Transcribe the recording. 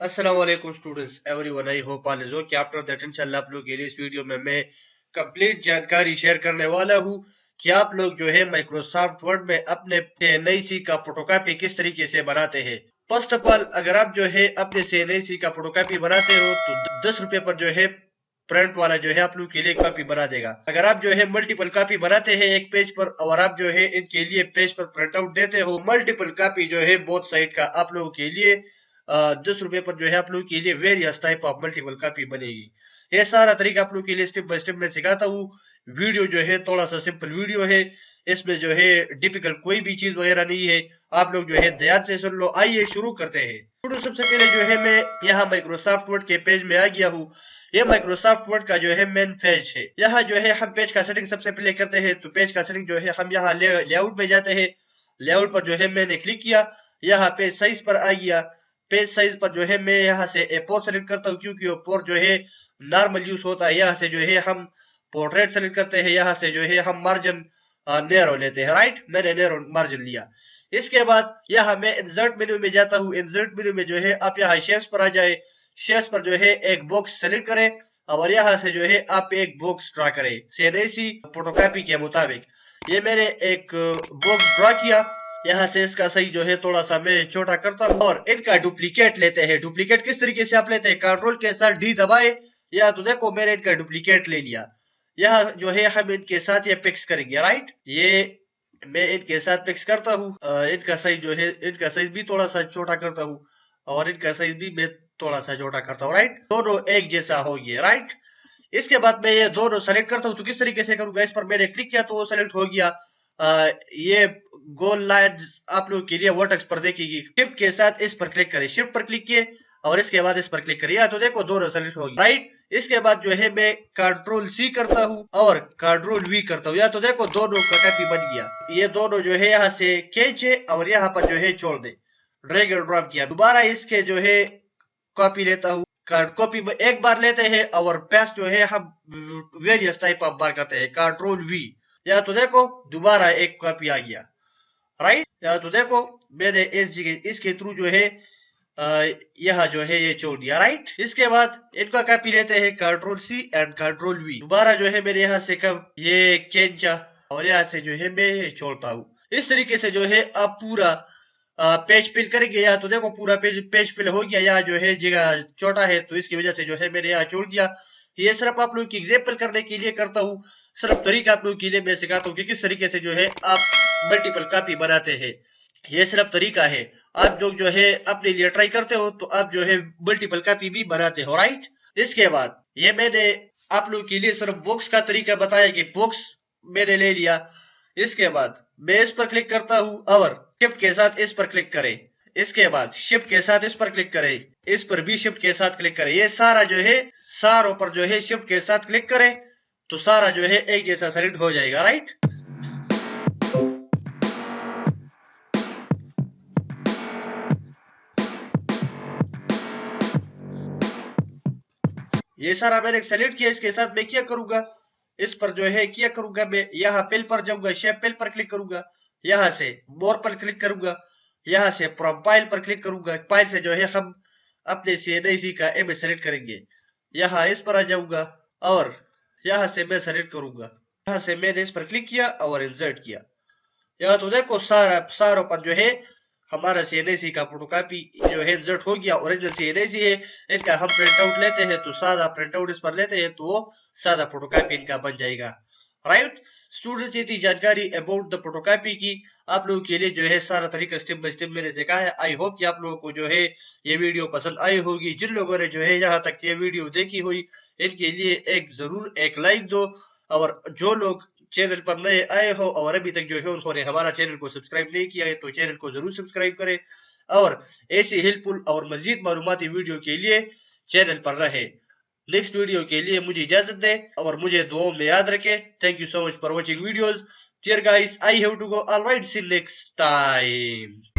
वालेकुम students everyone I hope all is after that इंशाल्लाह आप लोग के लिए इस वीडियो में मैं कंप्लीट जानकारी शेयर करने वाला हूँ कि आप लोग जो है माइक्रोसॉफ्ट वर्ड में अपने सी का फोटोकॉपी किस तरीके से बनाते हैं। फ़र्स्ट ऑफ़ ऑल अगर आप जो है अपने से का फोटोकॉपी बनाते हो तो दस रुपए पर जो है प्रिंट वाला जो है आप लोग के लिए कॉपी बना देगा। अगर आप जो है मल्टीपल कॉपी बनाते हैं एक पेज पर, और आप जो है इनके लिए पेज पर प्रिंट आउट देते हो मल्टीपल कॉपी जो है बोथ साइड का आप लोगों के लिए दस रुपए पर जो है आप लोग के लिए various type of multiple copy बनेगी। ये सारा तरीका आप लोग के लिए स्टेप बाय स्टेप में सिखाता हूँ। वीडियो जो है थोड़ा सा सिंपल वीडियो है। इसमें जो है डिपिकल कोई भी चीज़ वगैरह नहीं है। आप लोग जो है, ध्यान से सुन लो। आइए शुरू करते हैं। सबसे पहले जो है, मैं यहाँ माइक्रोसॉफ्ट वर्ड के पेज में आ गया हूँ। ये माइक्रोसॉफ्ट वर्ड का जो है मेन पेज है। यहाँ जो है, हम पेज का सेटिंग सबसे पहले करते हैं। तो पेज का सेटिंग जो है, हम यहाँ लेआउट में जाते हैं। लेआउट पर जो है, मैंने क्लिक किया। यहाँ पे साइज़ पर आ गया। पेज साइज़ पर जो है मैं यहाँ से ए पोर सेलेक्ट करता हूँ, क्योंकि वो पोर जो है नॉर्मल यूज़ होता है। यहाँ से जो है हम पोर्ट्रेट सेलेक्ट करते हैं, यहाँ से जो है हम मार्जिन नेरो लेते हैं राइट मैंने नेरो मार्जिन लिया। इसके बाद यहाँ मैं इंसर्ट मेन्यू में जाता हूँ। इंसर्ट मेन्यू में जो है आप यहाँ शेप्स पर आ जाए। शेप्स पर जो है एक बॉक्स सेलेक्ट करें और यहाँ से जो है आप एक बॉक्स ड्रा करें। सेनेसी फोटोकॉपी के मुताबिक। ये मैंने एक बॉक्स ड्रा किया। यहाँ से इसका सही जो है थोड़ा सा मैं छोटा करता हूँ और इनका डुप्लीकेट लेते हैं। डुप्लीकेट किस तरीके से आप लेते हैं? कंट्रोल के साथ डी दबाए या तो देखो मैंने इनका डुप्लीकेट ले लिया। यहाँ जो है हम इनके साथ ये पिक्स करेंगे राइट ये मैं इनके साथ पिक्स करता हूँ। इनका साइज़ जो है इनका साइज़ भी थोड़ा सा छोटा करता हूँ और इनका साइज़ भी मैं थोड़ा सा छोटा करता हूँ राइट दोनों एक जैसा हो गया राइट इसके बाद मैं ये दोनों सेलेक्ट करता हूँ। तो किस तरीके से करूँगा? इस पर मैंने क्लिक किया तो वो सेलेक्ट हो गया। आ, ये गोल लाइन आप लोगों के लिए वर्टेक्स पर देखेगी शिफ्ट के साथ इस पर क्लिक करें। शिफ्ट पर क्लिक किए और इसके बाद इस पर क्लिक करिए। तो देखो दोनों सेलेक्ट होगी राइट इसके बाद जो है मैं कंट्रोल सी करता हूँ और कंट्रोल वी करता हूँ। या तो देखो दोनों का कॉपी बन गया। ये दोनों जो है यहाँ से खींचे और यहाँ पर जो है छोड़ दे। ड्रैग एंड ड्रॉप किया। दोबारा इसके जो है कॉपी लेता हूँ। कॉपी एक बार लेते हैं और पेस्ट जो है हम वेरियस टाइप ऑफ़ बार करते हैं। कंट्रोल वी या तो देखो दोबारा एक कॉपी आ गया। राइट या तो देखो मैंने इस जगह इसके थ्रू जो है यह जो है, ये छोड़ दिया राइट इसके बाद इनका कॉपी लेते हैं control C and control V दोबारा जो है, मेरे यहाँ से कब, ये केंचा, और यहाँ से जो है, मैं छोड़ता हूँ। इस तरीके से जो है, आप पूरा पेज फिल करेंगे, या तो देखो, पूरा पेज पेज फिल हो गया, या जो है, जगह छोटा है तो इसकी वजह से जो है मैंने यहाँ छोड़ दिया। ये सिर्फ़ आप लोग की एग्ज़ाम्पल करने के लिए करता हूँ, सिर्फ़ तरीका आप लोगों के लिए मैं सिखाता हूँ कि किस तरीके से जो है आप मल्टीपल कॉपी बनाते हैं। ये सिर्फ़ तरीका है। आप लोग जो है अपने लिए ट्राई करते हो तो आप जो है मल्टीपल कॉपी भी बनाते हो राइट इसके बाद ये मैंने आप लोग के लिए सिर्फ़ बॉक्स का तरीका बताया कि बॉक्स मैंने ले लिया। इसके बाद मैं इस पर क्लिक करता हूँ और शिफ्ट के साथ इस पर क्लिक करें। इसके बाद शिफ्ट के साथ इस पर क्लिक करें। इस पर भी शिफ्ट के साथ क्लिक करें। ये सारा जो है सारों पर जो है शिफ्ट के साथ क्लिक करें तो सारा जो है एक जैसा सेलेक्ट हो जाएगा राइट ये सारा मैंने सेलेक्ट किया, इसके साथ मैं क्या करूँगा? इस पर जो है क्या करूँगा मैं? यहाँ पिल पर जाऊँगा शेप पिल पर क्लिक करूँगा, यहाँ से मोर पर क्लिक करूँगा, यहाँ से प्रोफ़ाइल पर क्लिक करूँगा फ़ाइल से जो है हम अपने सी एन का इमेज सेलेक्ट करेंगे। यहाँ इस पर आ जाऊँगा और यहाँ से मैं सेलेक्ट करूँगा। यहाँ से मैंने इस पर क्लिक किया और इंसर्ट किया। यहाँ तो देखो सारा सारों जो है हमारा सी एन आई सी का फ़ोटो कापी जो है इंसर्ट हो गया। ओरिजिनल सी एन है। इनका हम प्रिंट आउट लेते हैं तो सादा प्रिंट आउट इस पर लेते हैं तो सादा फ़ोटो कापी इनका बन जाएगा। राइट स्टूडेंट्स ये जानकारी अबाउट द फोटोकॉपी की आप लोगों के लिए जो है सारा तरीका स्टेप बाय स्टेप मैंने सिखाया है। आई होप कि आप लोगों को जो है ये वीडियो पसंद आई होगी। जिन लोगों ने जो है यहाँ तक ये वीडियो देखी हुई, इनके लिए एक ज़रूर एक लाइक दो। और जो लोग चैनल पर नए आए हो और अभी तक जो है उन्होंने हमारा चैनल को सब्सक्राइब नहीं किया है तो चैनल को ज़रूर सब्सक्राइब करें। और ऐसी हेल्पफुल और मजीद मालूमती वीडियो के लिए चैनल पर रहे। नेक्स्ट वीडियो के लिए मुझे इजाज़त दे और मुझे दुआओं में याद रखे thank you so much for watching videos Dear guys, I have to go. Alright, see you next time.